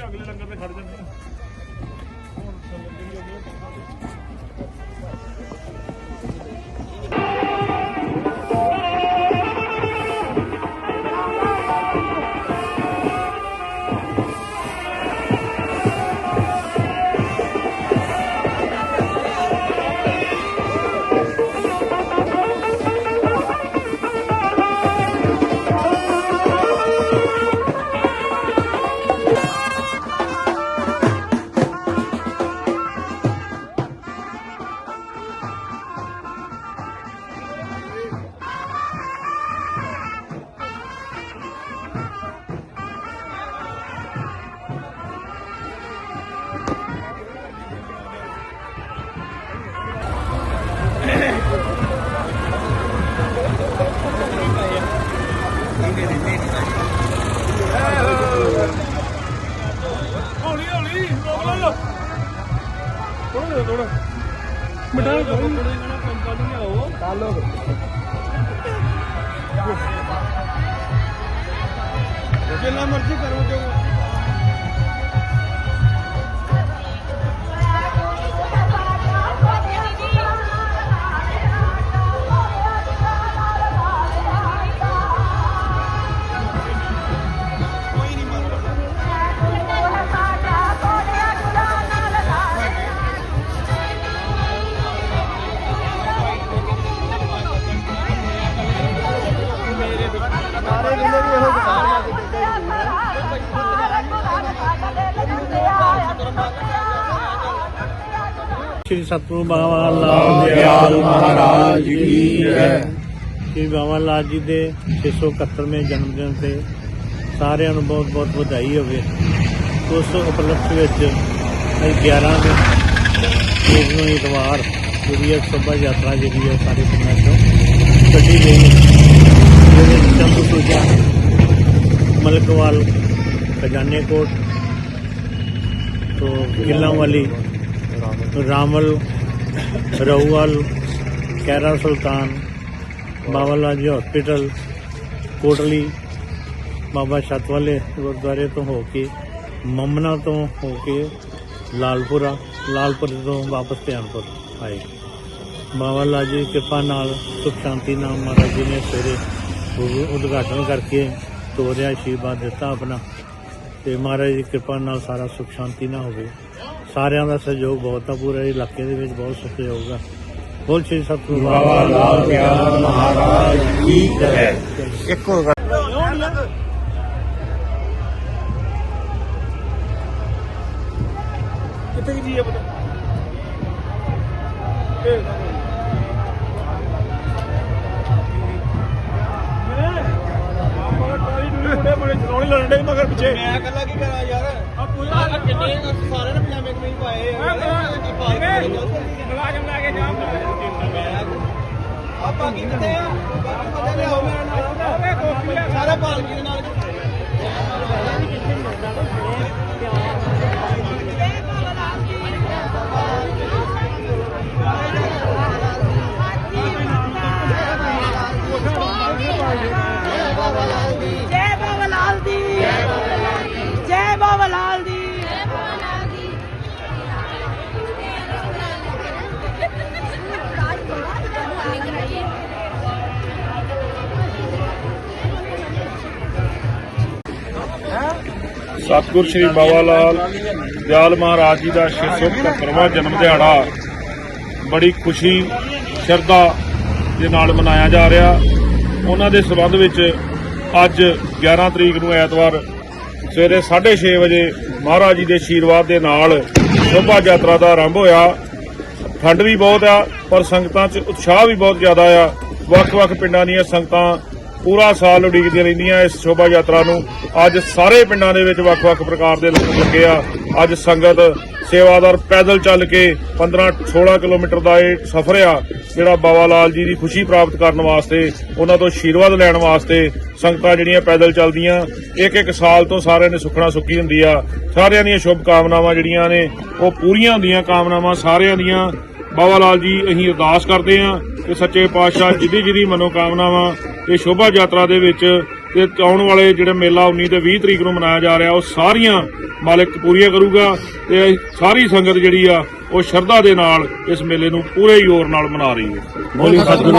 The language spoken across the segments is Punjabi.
ਅਗਲੇ ਲੰਗਰ ਤੇ ਖੜ ਜਾਂਦੇ ਥੋੜਾ ਥੋੜਾ ਮਿਟਾ ਕੋਈ ਪੰਪਾ ਨੂੰ ਲਿਆਓ ਕਾਲੋ ਜਿੰਨਾ ਮਰਜ਼ੀ ਕਰੋ ਜੋ ਸ਼੍ਰੀ ਸਤਿਗੁਰੂ ਬਾਬਾ ਲਾਲ ਦਿਆਲ ਮਹਾਰਾਜ ਕੀ ਜੈ। ਸ਼੍ਰੀ ਬਾਬਾ ਲਾਲ ਜੀ ਦੇ 671ਵੇਂ ਜਨਮ ਦਿਨ ਤੇ ਸਾਰਿਆਂ ਨੂੰ ਬਹੁਤ ਬਹੁਤ ਵਧਾਈ ਹੋਵੇ। ਉਸ ਉਪਲਕਸ਼ ਵਿੱਚ ਅੱਜ 11 ਦੇ ਤਰੀਕ ਨੂੰ ਇਤਵਾਰ ਜਿਹੜੀ ਹੈ ਸ਼ੋਭਾ ਯਾਤਰਾ ਜਿਹੜੀ ਹੈ ਸਾਰੇ ਪਿੰਡਾਂ ਚੋਂ ਕੱਢੀ ਗਈ ਜਿਹਦੇ ਚੰਦੂ ਸੂਜਾ ਮਲਕਵਾਲ ਖਜ਼ਾਨੇ ਕੋਟ ਤੋਂ ਕਿਲਾ ਵਾਲੀ ਰਾਮਲ। ਰਉਵਾਲ ਕੈਰਾ ਸੁਲਤਾਨ ਬਾਬਾ ਲਾਲ ਜੀ ਹਸਪੀਟਲ ਕੋਟਲੀ, ਬਾਬਾ ਛੱਤ ਵਾਲੇ ਗੁਰਦੁਆਰੇ ਤੋਂ ਹੋ ਕੇ, ਮਮਨਾ ਤੋਂ ਹੋ ਕੇ ਲਾਲਪੁਰਾ, ਲਾਲਪੁਰ ਤੋਂ ਵਾਪਸ ਧਿਆਨਪੁਰ ਆਏ। ਬਾਬਾ ਲਾਲ ਜੀ ਕਿਰਪਾ ਨਾਲ ਸੁਖ ਸ਼ਾਂਤੀ ਨਾਲ ਮਹਾਰਾਜ ਜੀ ਨੇ ਸਵੇਰੇ ਉਹ ਉਦਘਾਟਨ ਕਰਕੇ ਤੋਰਿਆ, ਆਸ਼ੀਰਵਾਦ ਦਿੱਤਾ ਆਪਣਾ। ਤੇ ਮਹਾਰਾਜ ਦੀ ਕਿਰਪਾ ਨਾਲ ਸਾਰਾ ਸੁਖ ਸ਼ਾਂਤੀ ਨਾਲ ਹੋਵੇ। ਸਾਰਿਆਂ ਦਾ ਸਹਿਯੋਗ ਬਹੁਤ ਆ ਪੂਰੇ ਇਲਾਕੇ ਦੇ ਵਿੱਚ ਬਹੁਤ ਸਹਿਯੋਗ ਆ। ਬੋਲ ਸ਼੍ਰੀ ਸਤਿਗੁਰੂ ਬਾਬਾ ਲਾਲ ਦਿਆਲ ਮਹਾਰਾਜ ਕੀ ਜੈ। ਇੱਕੋ ਕਿੱਥੇ ਕੀ ਜੀ ਹੈ ਪਤਾ ਮਗਰ ਪਿੱਛੇ। ਮੈਂ ਇਕੱਲਾ ਕੀ ਕਰਾਂ ਯਾਰ? ਆ ਪੂਰਾ ਕਿੰਨੇ ਸਾਰੇ ਨੇ ਪਜਾਮੇ ਕਮੀਜ਼ ਪਾਏ ਮੁਲਾਜ਼ਮ ਲੈ ਕੇ ਜਾਮ ਆ ਬਾਕੀ ਕਿੱਥੇ ਆ? ਬਾਕੀ ਬੰਦੇ ਲਿਆਓ ਮੇਰੇ ਨਾਲ। ਸਾਰੇ ਪਾਲਕੀ ਦੇ ਨਾਲ। ਸਤਿਗੁਰ ਸ੍ਰੀ ਬਾਬਾ ਲਾਲ, ਦਿਆਲ ਮਹਾਰਾਜ ਜੀ ਦਾ 675ਵਾਂ ਜਨਮ ਦਿਹਾੜਾ। ਬੜੀ ਖੁਸ਼ੀ, ਸ਼ਰਧਾ ਦੇ ਨਾਲ ਮਨਾਇਆ ਜਾ ਰਿਹਾ। ਉਹਨਾਂ ਦੇ ਸਬੰਧ ਵਿੱਚ ਅੱਜ 11 ਤਰੀਕ ਨੂੰ ਐਤਵਾਰ ਸਵੇਰੇ 6:30 ਵਜੇ ਮਹਾਰਾਜ ਜੀ ਦੇ ਆਸ਼ੀਰਵਾਦ ਦੇ ਨਾਲ ਸ਼ੋਭਾ ਯਾਤਰਾ ਦਾ ਆਰੰਭ ਹੋਇਆ। ਠੰਡ ਵੀ ਬਹੁਤ ਆ, ਪਰ ਸੰਗਤਾਂ 'ਚ ਉਤਸ਼ਾਹ ਵੀ ਬਹੁਤ ਜ਼ਿਆਦਾ ਆ। ਵੱਖ-ਵੱਖ ਪਿੰਡਾਂ ਦੀਆਂ ਸੰਗਤਾਂ ਪੂਰਾ ਸਾਲ ਉਡੀਕਦੀਆਂ ਰਹਿੰਦੀਆਂ ਇਸ ਸ਼ੋਭਾ ਯਾਤਰਾ ਨੂੰ। ਅੱਜ ਸਾਰੇ ਪਿੰਡਾਂ ਦੇ ਵਿੱਚ ਵੱਖ-ਵੱਖ ਪ੍ਰਕਾਰ ਦੇ ਲੋਕ ਲੱਗੇ ਆ। ਅੱਜ ਸੰਗਤ ਸੇਵਾਦਾਰ ਪੈਦਲ ਚੱਲ ਕੇ 15-16 ਕਿਲੋਮੀਟਰ ਦਾ ਇਹ ਸਫ਼ਰ ਆ, ਜਿਹੜਾ ਬਾਬਾ ਲਾਲ ਜੀ ਦੀ ਖੁਸ਼ੀ ਪ੍ਰਾਪਤ ਕਰਨ ਵਾਸਤੇ, ਉਹਨਾਂ ਤੋਂ ਆਸ਼ੀਰਵਾਦ ਲੈਣ ਵਾਸਤੇ ਸੰਗਤਾਂ ਜਿਹੜੀਆਂ ਪੈਦਲ ਚੱਲਦੀਆਂ। ਇੱਕ ਇੱਕ ਸਾਲ ਤੋਂ ਸਾਰਿਆਂ ਨੇ ਸੁਖਣਾ ਸੁੱਖੀ ਹੁੰਦੀ ਆ। ਸਾਰਿਆਂ ਦੀਆਂ ਸ਼ੁਭ ਕਾਮਨਾਵਾਂ ਜਿਹੜੀਆਂ ਨੇ, ਉਹ ਪੂਰੀਆਂ ਹੁੰਦੀਆਂ, ਕਾਮਨਾਵਾਂ ਸਾਰਿਆਂ ਦੀਆਂ। ਬਾਬਾ ਲਾਲ ਜੀ ਅਸੀਂ ਅਰਦਾਸ ਕਰਦੇ ਹਾਂ ਕਿ ਸੱਚੇ ਪਾਤਸ਼ਾਹ ਜਿਹਦੀ ਜਿਹਦੀ ਮਨੋਕਾਮਨਾਵਾਂ ਇਹ ਸ਼ੋਭਾ ਯਾਤਰਾ ਦੇ ਵਿੱਚ ਤੇ ਆਉਣ ਵਾਲੇ ਜਿਹੜਾ ਮੇਲਾ 19 ਤੇ 20 ਤਰੀਕ ਨੂੰ ਮਨਾਇਆ ਜਾ ਰਿਹਾ ਉਹ ਸਾਰੀਆਂ ਮਾਲਕ ਪੂਰੀਆਂ ਕਰੂਗਾ ਤੇ ਸਾਰੀ ਸੰਗਤ ਜਿਹੜੀ ਆ ਉਹ ਸ਼ਰਧਾ ਦੇ ਨਾਲ ਇਸ ਮੇਲੇ ਨੂੰ ਪੂਰੇ ਜ਼ੋਰ ਨਾਲ ਮਨਾ ਰਹੀ ਹੈ। ਬੋਲੀ ਸਤਿਗੁਰੂ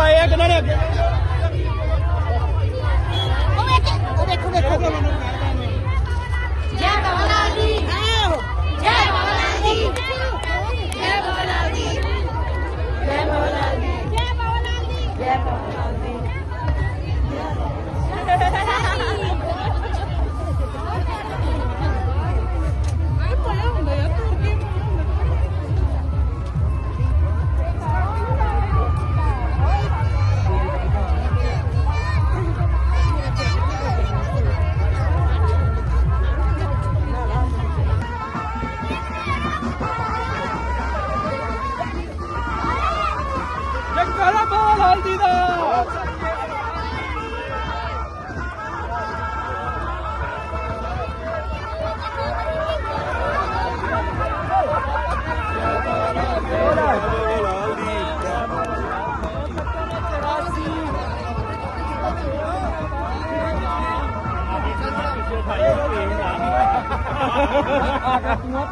combat yegg na nag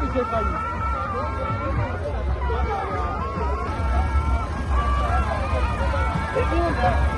ਜੈ ਬਾਬਾ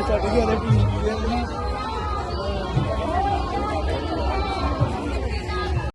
ਇੱਥੇ ਛੱਡ ਨੇ